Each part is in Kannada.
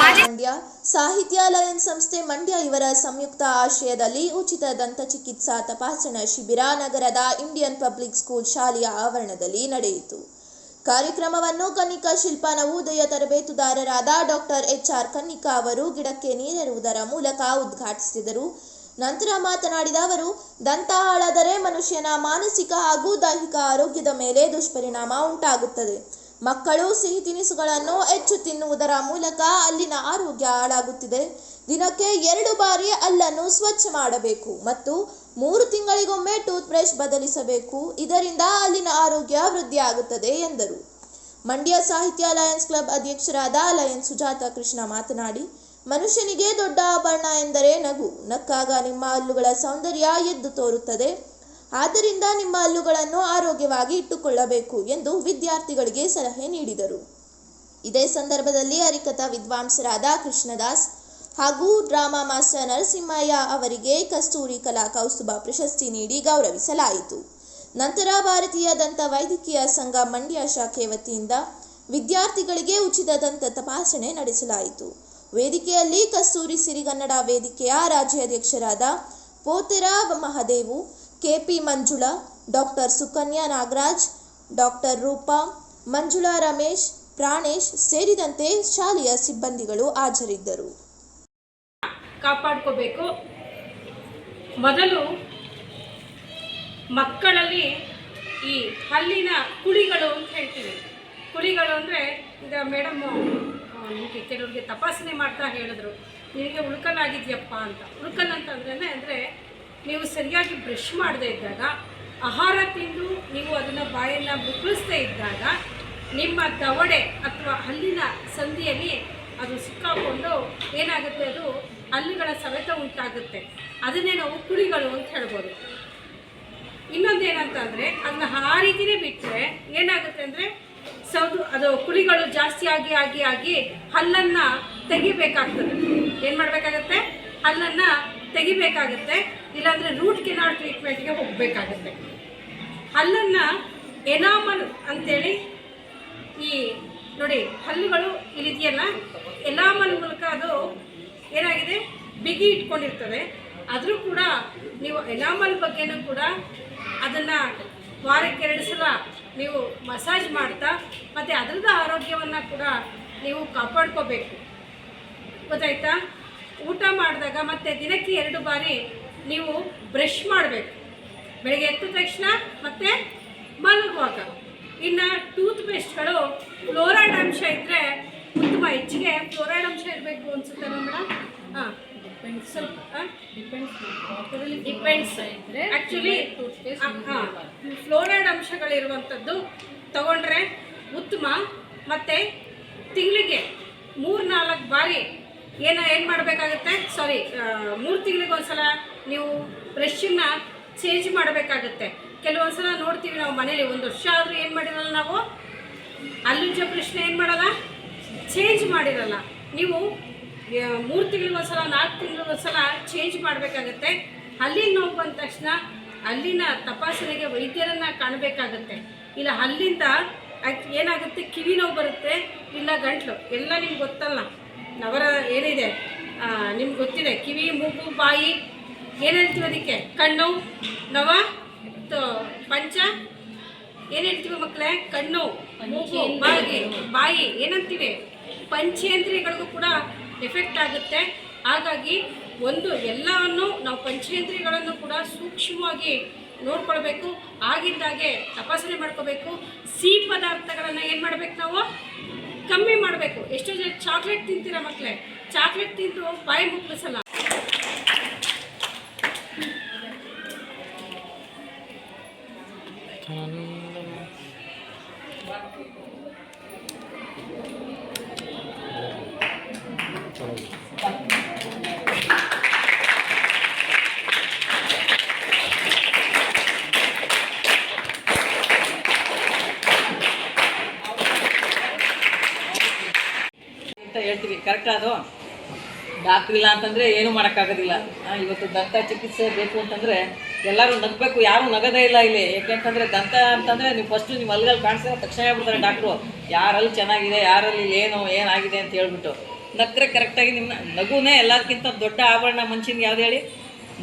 ಮಂಡ್ಯ ಸಾಹಿತ್ಯ ಲಯನ್ ಸಂಸ್ಥೆ ಮಂಡ್ಯ ಇವರ ಸಂಯುಕ್ತ ಆಶ್ರಯದಲ್ಲಿ ಉಚಿತ ದಂತ ಚಿಕಿತ್ಸಾ ತಪಾಸಣಾ ಶಿಬಿರ ನಗರದ ಇಂಡಿಯನ್ ಪಬ್ಲಿಕ್ ಸ್ಕೂಲ್ ಶಾಲೆಯ ಆವರಣದಲ್ಲಿ ನಡೆಯಿತು. ಕಾರ್ಯಕ್ರಮವನ್ನು ಕನ್ನಿಕಾ ಶಿಲ್ಪ ನವೋದಯ ತರಬೇತುದಾರರಾದ ಡಾಕ್ಟರ್ ಎಚ್ ಆರ್ ಕನ್ನಿಕಾ ಅವರು ಗಿಡಕ್ಕೆ ನೀರೆರುವುದರ ಮೂಲಕ ಉದ್ಘಾಟಿಸಿದರು. ನಂತರ ಮಾತನಾಡಿದ ಅವರು, ದಂತ ಹಾಳಾದರೆ ಮನುಷ್ಯನ ಮಾನಸಿಕ ಹಾಗೂ ದೈಹಿಕ ಆರೋಗ್ಯದ ಮೇಲೆ ದುಷ್ಪರಿಣಾಮ ಉಂಟಾಗುತ್ತದೆ. ಮಕ್ಕಳು ಸಿಹಿ ತಿನಿಸುಗಳನ್ನು ಹೆಚ್ಚು ತಿನ್ನುವುದರ ಮೂಲಕ ಅಲ್ಲಿನ ಆರೋಗ್ಯ ಹಾಳಾಗುತ್ತಿದೆ. ದಿನಕ್ಕೆ ಎರಡು ಬಾರಿ ಅಲ್ಲನ್ನು ಸ್ವಚ್ಛ ಮಾಡಬೇಕು ಮತ್ತು ಮೂರು ತಿಂಗಳಿಗೊಮ್ಮೆ ಟೂತ್ ಬ್ರಷ್ ಬದಲಿಸಬೇಕು. ಇದರಿಂದ ಅಲ್ಲಿನ ಆರೋಗ್ಯ ವೃದ್ಧಿಯಾಗುತ್ತದೆ ಎಂದರು. ಮಂಡ್ಯ ಸಾಹಿತ್ಯ ಲಯನ್ಸ್ ಕ್ಲಬ್ ಅಧ್ಯಕ್ಷರಾದ ಲಯನ್ ಸುಜಾತ ಕೃಷ್ಣ ಮಾತನಾಡಿ, ಮನುಷ್ಯನಿಗೆ ದೊಡ್ಡ ಆಭರಣ ಎಂದರೆ ನಗು. ನಕ್ಕಾಗ ನಿಮ್ಮ ಹಲ್ಲುಗಳ ಸೌಂದರ್ಯ ಎದ್ದು ತೋರುತ್ತದೆ. ಆದ್ದರಿಂದ ನಿಮ್ಮ ಹಲ್ಲುಗಳನ್ನು ಆರೋಗ್ಯವಾಗಿ ಇಟ್ಟುಕೊಳ್ಳಬೇಕು ಎಂದು ವಿದ್ಯಾರ್ಥಿಗಳಿಗೆ ಸಲಹೆ ನೀಡಿದರು. ಇದೇ ಸಂದರ್ಭದಲ್ಲಿ ಹರಿಕಥಾ ವಿದ್ವಾಂಸರಾದ ಕೃಷ್ಣದಾಸ್ ಹಾಗೂ ಡ್ರಾಮಾ ಮಾಸ್ಟರ್ ನರಸಿಂಹಯ್ಯ ಅವರಿಗೆ ಕಸ್ತೂರಿ ಕಲಾ ಕೌಸ್ತುಭ ಪ್ರಶಸ್ತಿ ನೀಡಿ ಗೌರವಿಸಲಾಯಿತು. ನಂತರ ಭಾರತೀಯ ದಂತ ವೈದ್ಯಕೀಯ ಸಂಘ ಮಂಡ್ಯ ಶಾಖೆ ವತಿಯಿಂದ ವಿದ್ಯಾರ್ಥಿಗಳಿಗೆ ಉಚಿತ ದಂತ ತಪಾಸಣೆ ನಡೆಸಲಾಯಿತು. ವೇದಿಕೆಯಲ್ಲಿ ಕಸ್ತೂರಿ ಸಿರಿಗನ್ನಡ ವೇದಿಕೆಯ ರಾಜ್ಯಾಧ್ಯಕ್ಷರಾದ Potera Mahadevu K P Manjula, doctor Sukanya Nagaraj, doctor Roopa, Manjula Ramesh, Pranesh ಸೇರಿದಂತೆ ಶಾಲೆಯ ಸಿಬ್ಬಂದಿಗಳು ಹಾಜರಿದ್ದರು. ಕಾಪಾಡ್ಕೋಬೇಕು. ಮೊದಲು ಮಕ್ಕಳಲ್ಲಿ ಈ ಹಲ್ಲಿನ ಕುಳಿಗಳು ಅಂತ ಹೇಳ್ತೀವಿ. ಕುಳಿಗಳು ಅಂದರೆ ಈಗ ಮೇಡಮ್ಮು ನಿಮಗೆ ಕೆಲವ್ರಿಗೆ ತಪಾಸಣೆ ಮಾಡ್ತಾ ಹೇಳಿದ್ರು. ನಿನಗೆ ಉಳ್ಕಲಾಗಿದೆಯಪ್ಪ ಅಂತ. ಉಳ್ಕಲ್ ಅಂತಂದ್ರೆ ಅಂದರೆ ನೀವು ಸರಿಯಾಗಿ ಬ್ರಷ್ ಮಾಡದೇ ಇದ್ದಾಗ, ಆಹಾರ ತಿಂದು ನೀವು ಅದನ್ನು ಬಾಯನ್ನು ಮುಕ್ಕಳಿಸ್ದೇ ಇದ್ದಾಗ, ನಿಮ್ಮ ದವಡೆ ಅಥವಾ ಹಲ್ಲಿನ ಸಂಧಿಯಲ್ಲಿ ಅದು ಸಿಕ್ಕಾಕೊಂಡು ಏನಾಗುತ್ತೆ ಅದು ಹಲ್ಲುಗಳ ಸವೆತ ಉಂಟಾಗುತ್ತೆ. ಅದನ್ನೇ ನಾವು ಕುಳಿಗಳು ಅಂತ ಹೇಳ್ಬೋದು. ಇನ್ನೊಂದು ಏನಂತಂದರೆ ಅದನ್ನ ಆ ರೀತಿನೇ ಬಿಟ್ಟರೆ ಏನಾಗುತ್ತೆ ಅಂದರೆ, ಸೌದು ಅದು ಕುಳಿಗಳು ಜಾಸ್ತಿ ಆಗಿ ಆಗಿ ಆಗಿ ಹಲ್ಲನ್ನು ತೆಗಿಬೇಕಾಗ್ತದೆ. ಏನು ಮಾಡಬೇಕಾಗತ್ತೆ? ಹಲ್ಲನ್ನು ತೆಗಿಬೇಕಾಗುತ್ತೆ, ಇಲ್ಲಾಂದರೆ ರೂಟ್ ಕೆನಾಲ್ ಟ್ರೀಟ್ಮೆಂಟ್ಗೆ ಹೋಗಬೇಕಾಗುತ್ತೆ. ಹಲ್ಲನ್ನು ಎನಾಮಲ್ ಅಂತೇಳಿ ಈ ನೋಡಿ, ಹಲ್ಲುಗಳು ಇಲ್ಲಿದೆಯಲ್ಲ ಎನಾಮಲ್ ಮೂಲಕ ಅದು ಏನಾಗಿದೆ? ಬಿಗಿ ಇಟ್ಕೊಂಡಿರ್ತದೆ ಆದರೂ ಕೂಡ ನೀವು ಎನಾಮಲ್ ಬಗ್ಗೆನೂ ಕೂಡ ಅದನ್ನು ವಾರಕ್ಕೆ ಎರಡು ಸಲ ನೀವು ಮಸಾಜ್ ಮಾಡ್ತಾ, ಮತ್ತು ಅದರದ ಆರೋಗ್ಯವನ್ನು ಕೂಡ ನೀವು ಕಾಪಾಡ್ಕೋಬೇಕು. ಗೊತ್ತಾಯ್ತಾ? ಊಟ ಮಾಡಿದಾಗ ಮತ್ತೆ ದಿನಕ್ಕೆ ಎರಡು ಬಾರಿ ನೀವು ಬ್ರಷ್ ಮಾಡಬೇಕು. ಬೆಳಗ್ಗೆ ಎದ್ದ ತಕ್ಷಣ ಮತ್ತೆ ಮಲಗುವಾಗ. ಇನ್ನು ಟೂತ್ ಪೇಸ್ಟ್ಗಳು ಫ್ಲೋರೈಡ್ ಅಂಶ ಇದ್ದರೆ ಉತ್ತಮ. ಹೆಚ್ಚಿಗೆ ಫ್ಲೋರೈಡ್ ಅಂಶ ಇರಬೇಕು ಅನ್ಸುತ್ತೆ ಮೇಡಮ್? ಹಾಂ ಸ್ವಲ್ಪ ಡಿಪೆಂಡ್ಸ್ ಆ್ಯಕ್ಚುಲಿ ಹಾಂ ಫ್ಲೋರೈಡ್ ಅಂಶಗಳಿರುವಂಥದ್ದು ತಗೊಂಡ್ರೆ ಉತ್ತಮ. ಮತ್ತು ತಿಂಗಳಿಗೆ ಮೂರು ನಾಲ್ಕು ಬಾರಿ ಏನ ಏನು ಮಾಡಬೇಕಾಗುತ್ತೆ? ಸಾರಿ ಮೂರು ತಿಂಗಳಿಗೆ ಒಂದ್ಸಲ ನೀವು ಬ್ರಷನ್ನ ಚೇಂಜ್ ಮಾಡಬೇಕಾಗುತ್ತೆ. ಕೆಲವೊಂದು ಸಲ ನೋಡ್ತೀವಿ ನಾವು ಮನೇಲಿ, ಒಂದು ವರ್ಷ ಆದರೂ ಏನು ಮಾಡಿರಲ್ಲ ನಾವು? ಅಲ್ಲುಜ್ಜ ಬ್ರಷ್ನ ಏನು ಮಾಡಲ್ಲ? ಚೇಂಜ್ ಮಾಡಿರಲ್ಲ. ನೀವು ಮೂರು ತಿಂಗಳಿಗೊಂದ್ಸಲ, ನಾಲ್ಕು ತಿಂಗಳಿಗೊಂದ್ಸಲ ಚೇಂಜ್ ಮಾಡಬೇಕಾಗತ್ತೆ. ಹಲ್ಲಿನ ನೋವು ಬಂದ ತಕ್ಷಣ ಅಲ್ಲಿನ ತಪಾಸಣೆಗೆ ವೈದ್ಯರನ್ನು ಕಾಣಬೇಕಾಗತ್ತೆ. ಇಲ್ಲ, ಅಲ್ಲಿಂದ ಏನಾಗುತ್ತೆ? ಕಿವಿ ನೋವು ಬರುತ್ತೆ, ಇಲ್ಲ ಗಂಟ್ಲು? ಎಲ್ಲ ನಿಮ್ಗೆ ಗೊತ್ತಲ್ಲ. ನವರ ಏನಿದೆ? ನಿಮ್ಗೆ ಗೊತ್ತಿದೆ. ಕಿವಿ ಮೂಗು ಬಾಯಿ ಏನು ಹೇಳ್ತೀವಿ ಅದಕ್ಕೆ? ಕಣ್ಣು ನವ ತ- ಪಂಚ. ಏನು ಹೇಳ್ತೀವಿ ಮಕ್ಕಳೇ ಕಣ್ಣು ಮೂಗು ಬಾಯಿ ಬಾಯಿ. ಏನಂತೀವಿ? ಪಂಚೇಂದ್ರಿಯಗಳಿಗೂ ಕೂಡ ಎಫೆಕ್ಟ್ ಆಗುತ್ತೆ. ಹಾಗಾಗಿ ಒಂದು ಎಲ್ಲವನ್ನು ನಾವು ಪಂಚೇಂದ್ರಿಯಗಳನ್ನು ಕೂಡ ಸೂಕ್ಷ್ಮವಾಗಿ ನೋಡ್ಕೊಳ್ಬೇಕು. ಆಗಿದ್ದಾಗೆ ತಪಾಸಣೆ ಮಾಡ್ಕೋಬೇಕು ಸಿಹಿ ಪದಾರ್ಥಗಳನ್ನು ಏನು ಮಾಡ್ಬೇಕು ನಾವು? ಕಮ್ಮಿ ಮಾಡಬೇಕು. ಎಷ್ಟೋ ಜನ ಚಾಕ್ಲೇಟ್ ತಿಂತೀರ ಮಕ್ಕಳೇ ಚಾಕ್ಲೇಟ್ ತಿಂದು ಬಾಯಿ ಮುಕ್ಕಳಿಸಲ್ಲ ಅಂತ ಹೇಳ್ತೀವಿ. ಕರೆಕ್ಟ್ ಅದು ಡಾಕ್ಟ್ರ್ ಇಲ್ಲ ಅಂತಂದರೆ ಏನು ಮಾಡೋಕ್ಕಾಗೋದಿಲ್ಲ. ಇವತ್ತು ದಂತ ಚಿಕಿತ್ಸೆ ಬೇಕು ಅಂತಂದರೆ ಎಲ್ಲರೂ ನಗಬೇಕು. ಯಾರು ನಗದೇ ಇಲ್ಲ ಇಲ್ಲಿ. ಏಕೆಂತಂದರೆ ದಂತ ಅಂತಂದರೆ ನೀವು ಫಸ್ಟ್ ನೀವು ಅಲ್ಲಿಗೆ ಕಾಣಿಸಿದ್ರೆ ತಕ್ಷಣ ಹೇಳ್ಬಿಡ್ತಾರೆ ಡಾಕ್ಟ್ರು ಯಾರಲ್ಲಿ ಚೆನ್ನಾಗಿದೆ, ಯಾರಲ್ಲಿ ಏನು, ಏನಾಗಿದೆ ಅಂತ ಹೇಳ್ಬಿಟ್ಟು. ನಗ್ರೆ ಕರೆಕ್ಟಾಗಿ ನಿಮ್ಮ ನಗುನೇ ಎಲ್ಲದಕ್ಕಿಂತ ದೊಡ್ಡ ಆಭರಣ ಮನುಷ್ಯನಿಗೆ ಯಾವ್ದು ಹೇಳಿ?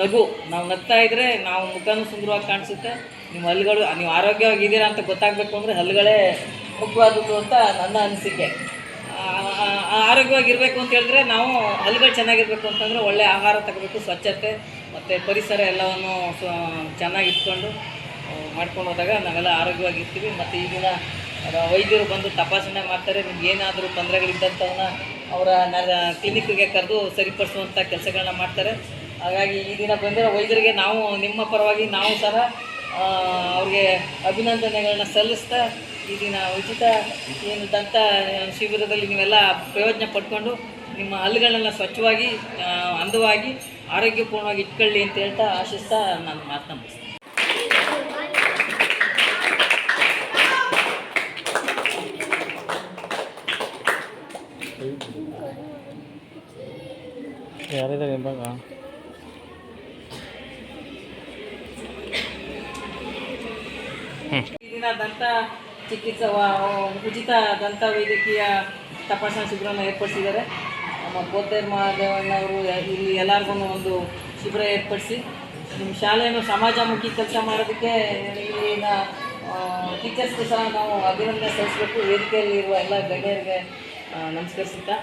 ನಗು. ನಾವು ನಗ್ತಾ ಇದ್ರೆ ನಾವು ಮುಖನೂ ಸುಂದರವಾಗಿ ಕಾಣಿಸುತ್ತೆ. ನಿಮ್ಮ ಹಲ್ಲುಗಳು ನೀವು ಆರೋಗ್ಯವಾಗಿದ್ದೀರಾ ಅಂತ ಗೊತ್ತಾಗಬೇಕು ಅಂದರೆ ಹಲ್ಲುಗಳೇ ಮುಖ್ಯವಾದದ್ದು ಅಂತ ನನ್ನ ಅನಿಸಿಕೆ. ಆರೋಗ್ಯವಾಗಿರಬೇಕು ಅಂತ ಹೇಳಿದ್ರೆ ನಾವು ಹಲ್ಲುಗಳು ಚೆನ್ನಾಗಿರಬೇಕು ಅಂತಂದರೆ ಒಳ್ಳೆ ಆಹಾರ ತಗೋಬೇಕು ಸ್ವಚ್ಛತೆ ಮತ್ತು ಪರಿಸರ ಎಲ್ಲವನ್ನು ಚೆನ್ನಾಗಿ ಇಟ್ಕೊಂಡು ಮಾಡ್ಕೊಂಡು ಹೋದಾಗ ನಾವೆಲ್ಲ ಆರೋಗ್ಯವಾಗಿರ್ತೀವಿ. ಮತ್ತು ಆ, ವೈದ್ಯರು ಬಂದು ತಪಾಸಣೆ ಮಾಡ್ತಾರೆ. ನಿಮ್ಗೆ ಏನಾದರೂ ತೊಂದರೆಗಳಿದ್ದಂಥವನ್ನ ಅವರ ಕ್ಲಿನಿಕ್ಗೆ ಕರೆದು ಸರಿಪಡಿಸುವಂಥ ಕೆಲಸಗಳನ್ನ ಮಾಡ್ತಾರೆ. ಹಾಗಾಗಿ ಈ ದಿನ ಬಂದಿರೋ ವೈದ್ಯರಿಗೆ ನಾವು ನಿಮ್ಮ ಪರವಾಗಿ ನಾವು ಸಹ ಅವ್ರಿಗೆ ಅಭಿನಂದನೆಗಳನ್ನ ಸಲ್ಲಿಸ್ತಾ ಈ ದಿನ ಉಚಿತ ಏನು ದಂತ ಶಿಬಿರದಲ್ಲಿ ನೀವೆಲ್ಲ ಪ್ರಯೋಜನ ಪಡ್ಕೊಂಡು ನಿಮ್ಮ ಹಲ್ಲುಗಳನ್ನೆಲ್ಲ ಸ್ವಚ್ಛವಾಗಿ ಅಂದವಾಗಿ ಆರೋಗ್ಯಪೂರ್ಣವಾಗಿ ಇಟ್ಕೊಳ್ಳಿ ಅಂತ ಹೇಳ್ತಾ ಆಶಿಸ್ತಾ ನಾನು ಮಾತನ್ನ ಮುಗಿಸ್ತೀನಿ. ಯಾರಿದ್ದಾರೆ ದಿನ ದಂತ ಚಿಕಿತ್ಸಾ ಉಚಿತ ದಂತ ವೈದ್ಯಕೀಯ ತಪಾಸಣಾ ಶಿಬಿರವನ್ನು ಏರ್ಪಡಿಸಿದ್ದಾರೆ. ನಮ್ಮ ಕೋತೇರ್ ಮಹಾದೇವಣ್ಣವರು ಇಲ್ಲಿ ಎಲ್ಲರಿಗೂ ಒಂದು ಶಿಬಿರ ಏರ್ಪಡಿಸಿ, ನಿಮ್ಮ ಶಾಲೆಯನ್ನು ಸಮಾಜಮುಖಿ ಕೆಲಸ ಮಾಡೋದಕ್ಕೆ ಇಲ್ಲಿನ ಟೀಚರ್ಸ್ಗೂ ಸಹ ನಾವು ಅಭಿನಂದನೆ ಸಲ್ಲಿಸಬೇಕು. ವೇದಿಕೆಯಲ್ಲಿ ಇರುವ ಎಲ್ಲ ಗಣ್ಯರಿಗೆ ನಮಸ್ಕರಿಸುತ್ತಾ,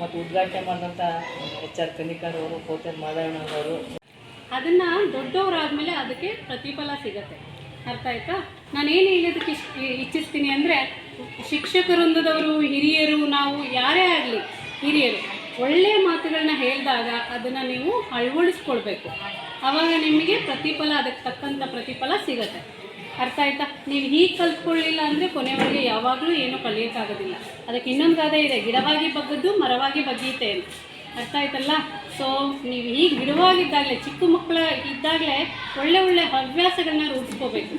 ಮತ್ತು ಉದ್ಘಾಟನೆ ಮಾಡಿದಂಥ ಎಚ್ ಆರ್ ಕನಿಕರ್ ಅವರು ಕೋತೇರ್ ಮಹಾದೇವಣ್ಣವರು ಅದನ್ನು ದೊಡ್ಡವರಾದಮೇಲೆ ಅದಕ್ಕೆ ಪ್ರತಿಫಲ ಸಿಗತ್ತೆ. ಅರ್ಥ ಆಯ್ತಾ? ನಾನೇನು ಹೇಳೋದಕ್ಕೆ ಇಚ್ಛಿಸ್ತೀನಿ ಅಂದರೆ ಶಿಕ್ಷಕವೃಂದದವರು ಹಿರಿಯರು ನಾವು ಯಾರೇ ಆಗಲಿ, ಹಿರಿಯರು ಒಳ್ಳೆಯ ಮಾತುಗಳನ್ನ ಹೇಳಿದಾಗ ಅದನ್ನು ನೀವು ಅಳವಡಿಸ್ಕೊಳ್ಬೇಕು. ಆವಾಗ ನಿಮಗೆ ಪ್ರತಿಫಲ, ಅದಕ್ಕೆ ತಕ್ಕಂಥ ಪ್ರತಿಫಲ ಸಿಗುತ್ತೆ. ಅರ್ಥ ಆಯ್ತಾ? ನೀವು ಹೀಗೆ ಕಲ್ತ್ಕೊಳ್ಳಿಲ್ಲ ಅಂದರೆ ಕೊನೆವರೆಗೆ ಯಾವಾಗಲೂ ಏನೂ ಕಲಿಯೋಕ್ಕಾಗೋದಿಲ್ಲ. ಅದಕ್ಕೆ ಇನ್ನೊಂದು ಗಾದೆ ಇದೆ, ಗಿಡವಾಗಿ ಬಗ್ಗದ್ದು ಮರವಾಗಿ ಬಗ್ಗೀತೆ ಅಂತ. ಅರ್ಥ ಆಯ್ತಲ್ಲ ಸೊ ನೀವು ಈಗ ಗಿಡವಾಗಿದ್ದಾಗಲೇ ಚಿಕ್ಕ ಮಕ್ಕಳ ಇದ್ದಾಗಲೇ ಒಳ್ಳೆ ಒಳ್ಳೆ ಹವ್ಯಾಸಗಳನ್ನ ರೂಪಿಸ್ಕೋಬೇಕು.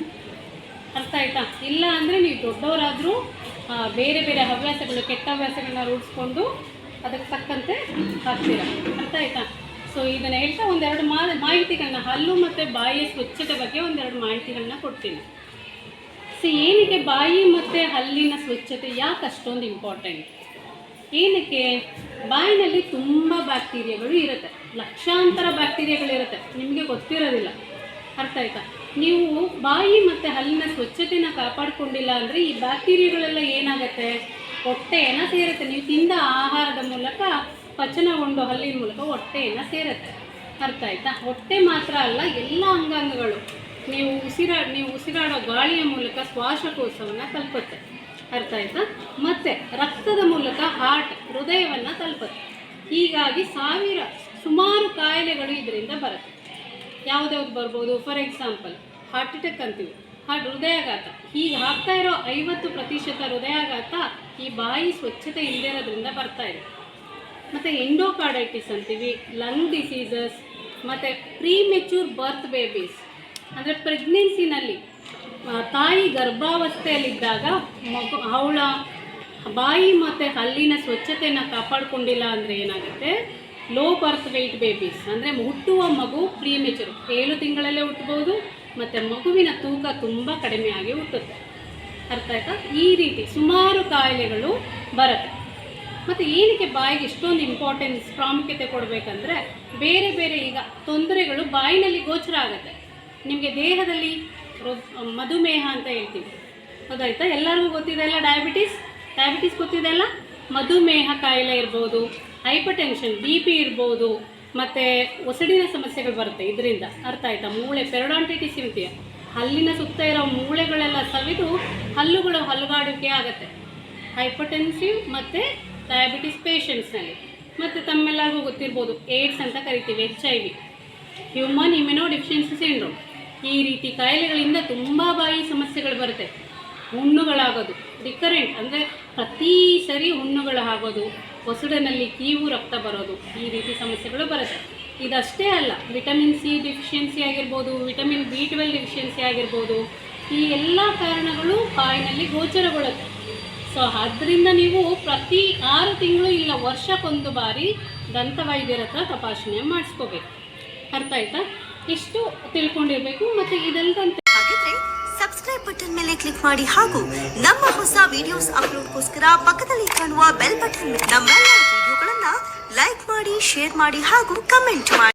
ಅರ್ಥ ಆಯ್ತಾ ಇಲ್ಲ ಅಂದರೆ ನೀವು ದೊಡ್ಡವರಾದರೂ ಬೇರೆ ಬೇರೆ ಹವ್ಯಾಸಗಳು, ಕೆಟ್ಟ ಹವ್ಯಾಸಗಳನ್ನ ರೂಢಿಸ್ಕೊಂಡು ಅದಕ್ಕೆ ತಕ್ಕಂತೆ ಹಾಕ್ತೀರ? ಅರ್ಥ ಆಯ್ತಾ ಸೊ ಇದನ್ನು ಹೇಳ್ತಾ ಒಂದೆರಡು ಮಾ, ಮಾಹಿತಿಗಳನ್ನ, ಹಲ್ಲು ಮತ್ತು ಬಾಯಿಯ ಸ್ವಚ್ಛತೆ ಬಗ್ಗೆ ಒಂದೆರಡು ಮಾಹಿತಿಗಳನ್ನ ಕೊಡ್ತೀನಿ. ಸೊ ಏನಿಗೆ ಬಾಯಿ ಮತ್ತು ಹಲ್ಲಿನ ಸ್ವಚ್ಛತೆ? ಯಾಕೆ ಅಷ್ಟೊಂದು ಇಂಪಾರ್ಟೆಂಟ್ ಏನಕ್ಕೆ? ಬಾಯಿನಲ್ಲಿ ತುಂಬ ಬ್ಯಾಕ್ಟೀರಿಯಾಗಳು ಇರುತ್ತೆ. ಲಕ್ಷಾಂತರ ಬ್ಯಾಕ್ಟೀರಿಯಾಗಳಿರುತ್ತೆ. ನಿಮಗೆ ಗೊತ್ತಿರೋದಿಲ್ಲ. ಅರ್ಥ ಆಯ್ತಾ? ನೀವು ಬಾಯಿ ಮತ್ತು ಹಲ್ಲಿನ ಸ್ವಚ್ಛತೆನ ಕಾಪಾಡಿಕೊಂಡಿಲ್ಲ ಅಂದರೆ ಈ ಬ್ಯಾಕ್ಟೀರಿಯಾಗಳೆಲ್ಲ ಏನಾಗುತ್ತೆ? ಹೊಟ್ಟೆಯನ್ನು ಸೇರುತ್ತೆ. ನೀವು ತಿಂದ ಆಹಾರದ ಮೂಲಕ ಪಚನಗೊಂಡು ಹಲ್ಲಿನ ಮೂಲಕ ಹೊಟ್ಟೆಯನ್ನು ಸೇರುತ್ತೆ. ಅರ್ಥ ಆಯ್ತಾ? ಹೊಟ್ಟೆ ಮಾತ್ರ ಅಲ್ಲ, ಎಲ್ಲ ಅಂಗಾಂಗಗಳು. ನೀವು ಉಸಿರಾ, ನೀವು ಉಸಿರಾಡೋ ಗಾಳಿಯ ಮೂಲಕ ಶ್ವಾಸಕೋಶವನ್ನು ತಲುಪುತ್ತೆ. ಅರ್ಥ ಆಯ್ತಾ? ಮತ್ತೆ ರಕ್ತದ ಮೂಲಕ ಹಾರ್ಟ್ ಹೃದಯವನ್ನು ತಲುಪುತ್ತೆ. ಹೀಗಾಗಿ ಸಾವಿರ, ಸುಮಾರು ಕಾಯಿಲೆಗಳು ಇದರಿಂದ ಬರುತ್ತೆ. ಯಾವುದ್ಯಾವ್ದು ಬರ್ಬೋದು? ಫಾರ್ ಎಕ್ಸಾಂಪಲ್ ಹಾರ್ಟ್ ಅಟ್ಯಾಕ್ ಅಂತೀವಿ. ಹಾರ್ಟ್ ಹೃದಯಾಘಾತ. ಹೀಗೆ ಆಗ್ತಾ ಇರೋ ಐವತ್ತು ಪ್ರತಿಶತ ಹೃದಯಾಘಾತ ಈ ಬಾಯಿ ಸ್ವಚ್ಛತೆ ಇಲ್ಲದೆ ಇರೋದ್ರಿಂದ ಬರ್ತಾ ಇದೆ. ಮತ್ತು ಎಂಡೋಕಾರ್ಡೈಟಿಸ್ ಅಂತೀವಿ ಲಂಗ್ ಡಿಸೀಸಸ್ ಮತ್ತು ಪ್ರೀಮೆಚ್ಯೂರ್ ಬರ್ತ್ ಬೇಬೀಸ್ ಅಂದರೆ ಪ್ರೆಗ್ನೆನ್ಸಿನಲ್ಲಿ ತಾಯಿ ಗರ್ಭಾವಸ್ಥೆಯಲ್ಲಿದ್ದಾಗ ಮಗು ಅವಳ ಬಾಯಿ ಮತ್ತು ಹಲ್ಲಿನ ಸ್ವಚ್ಛತೆಯನ್ನು ಕಾಪಾಡಿಕೊಂಡಿಲ್ಲ ಅಂದರೆ ಏನಾಗುತ್ತೆ? ಲೋ ಬರ್ತ್ ವೆಯ್ಟ್ ಬೇಬೀಸ್ ಅಂದರೆ ಹುಟ್ಟುವ ಮಗು ಪ್ರೀಮೆಚೂರ್ ಏಳು ತಿಂಗಳಲ್ಲೇ ಹುಟ್ಟಬಹುದು ಮತ್ತು ಮಗುವಿನ ತೂಕ ತುಂಬ ಕಡಿಮೆಯಾಗಿ ಹುಟ್ಟುತ್ತೆ. ಅರ್ಥ ಆಯ್ತಾ? ಈ ರೀತಿ ಸುಮಾರು ಕಾಯಿಲೆಗಳು ಬರುತ್ತೆ. ಮತ್ತು ಏನಕ್ಕೆ ಬಾಯಿಗೆ ಇಷ್ಟೊಂದು ಇಂಪಾರ್ಟೆನ್ಸ್ ಪ್ರಾಮುಖ್ಯತೆ ಕೊಡಬೇಕಂದ್ರೆ ಬೇರೆ ಬೇರೆ ಈಗ ತೊಂದರೆಗಳು ಬಾಯಿನಲ್ಲಿ ಗೋಚರ ಆಗುತ್ತೆ. ನಿಮಗೆ ದೇಹದಲ್ಲಿ ಮಧುಮೇಹ ಅಂತ ಹೇಳ್ತೀವಿ. ಹೌದಾಯ್ತಾ ಎಲ್ಲರಿಗೂ ಗೊತ್ತಿದೆ ಅಲ್ಲ ಡಯಾಬಿಟಿಸ್ ಡಯಾಬಿಟಿಸ್ ಗೊತ್ತಿದೆ ಅಲ್ಲ? ಮಧುಮೇಹ ಕಾಯಿಲೆ ಇರ್ಬೋದು ಹೈಪರ್ ಟೆನ್ಷನ್ ಬಿ ಪಿ ಇರ್ಬೋದು, ಮತ್ತು ಒಸಡಿನ ಸಮಸ್ಯೆಗಳು ಬರುತ್ತೆ ಇದರಿಂದ. ಅರ್ಥ ಆಯ್ತಾ? ಮೂಳೆ ಪೆರಡಾಂಟಿಟಿಸ್ ಇರ್ತೀಯ ಹಲ್ಲಿನ ಸುತ್ತ ಇರೋ ಮೂಳೆಗಳೆಲ್ಲ ಸವಿದು ಹಲ್ಲುಗಳು ಹಲುಗಾಡುವಿಕೆ ಆಗುತ್ತೆ. ಹೈಪರ್ಟೆನ್ಸಿವ್ ಮತ್ತು ಡಯಾಬಿಟಿಸ್ ಪೇಷಂಟ್ಸ್ನಲ್ಲಿ ಮತ್ತು ತಮ್ಮೆಲ್ಲರಿಗೂ ಗೊತ್ತಿರ್ಬೋದು ಏಡ್ಸ್ ಅಂತ ಕರಿತೀವಿ H I V human immunodeficiency syndrome ಈ ರೀತಿ ಕಾಯಿಲೆಗಳಿಂದ ತುಂಬ ಬಾಯಿ ಸಮಸ್ಯೆಗಳು ಬರುತ್ತೆ. ಹುಣ್ಣುಗಳಾಗೋದು, ರಿಕರೆಂಟ್ ಅಂದರೆ ಪ್ರತಿ ಸರಿ ಹುಣ್ಣುಗಳು ಆಗೋದು ಹೊಸಡನಲ್ಲಿ ಕೀವು ರಕ್ತ ಬರೋದು, ಈ ರೀತಿ ಸಮಸ್ಯೆಗಳು ಬರುತ್ತೆ. ಇದಷ್ಟೇ ಅಲ್ಲ, ವಿಟಮಿನ್ ಸಿ ಡಿಫಿಷಿಯನ್ಸಿ ಆಗಿರ್ಬೋದು, ವಿಟಮಿನ್ ಬಿ ಟ್ವೆಲ್ ಡಿಫಿಷಿಯನ್ಸಿ ಆಗಿರ್ಬೋದು, ಈ ಎಲ್ಲ ಕಾರಣಗಳು ಬಾಯಿನಲ್ಲಿ ಗೋಚರಗೊಳ್ಳುತ್ತೆ. ಸೊ ಆದ್ದರಿಂದ ನೀವು ಪ್ರತಿ ಆರು ತಿಂಗಳು ಇಲ್ಲ ವರ್ಷಕ್ಕೊಂದು ಬಾರಿ ದಂತವೈದ್ಯರ ಹತ್ರ ತಪಾಸಣೆ ಮಾಡಿಸ್ಕೋಬೇಕು. ಅರ್ಥ ಆಯ್ತಾ? ಇಷ್ಟು ತಿಳ್ಕೊಂಡಿರ್ಬೇಕು ಮತ್ತೆ ಹಾಗಿದ್ರೆ ಸಬ್ಸ್ಕ್ರೈಬ್ ಬಟನ್ ಮೇಲೆ ಕ್ಲಿಕ್ ಮಾಡಿ ಹಾಗೂ ನಮ್ಮ ಹೊಸ ವಿಡಿಯೋಸ್ ಅಪ್ಲೋಡ್ಗೋಸ್ಕರ ಪಕ್ಕದಲ್ಲಿ ಕಾಣುವ ಬೆಲ್ ಬಟನ್ ನಮ್ಮ ವಿಡಿಯೋಗಳನ್ನ ಲೈಕ್ ಮಾಡಿ ಶೇರ್ ಮಾಡಿ ಹಾಗೂ ಕಮೆಂಟ್ ಮಾಡಿ.